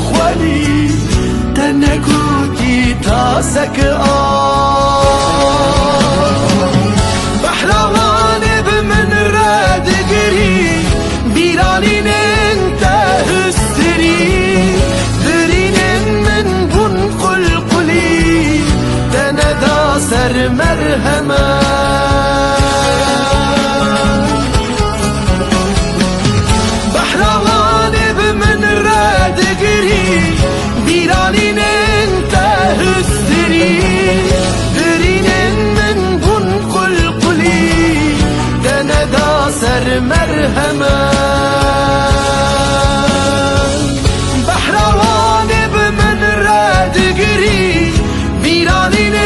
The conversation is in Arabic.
خوالی تنگوتی تاسک آه بحلوان بمن رادگری بیرانین انت سر مرهما بحر غالب من راد قري بيرانين انت هستري درين من بن قلقلي دنا دا سر مرهما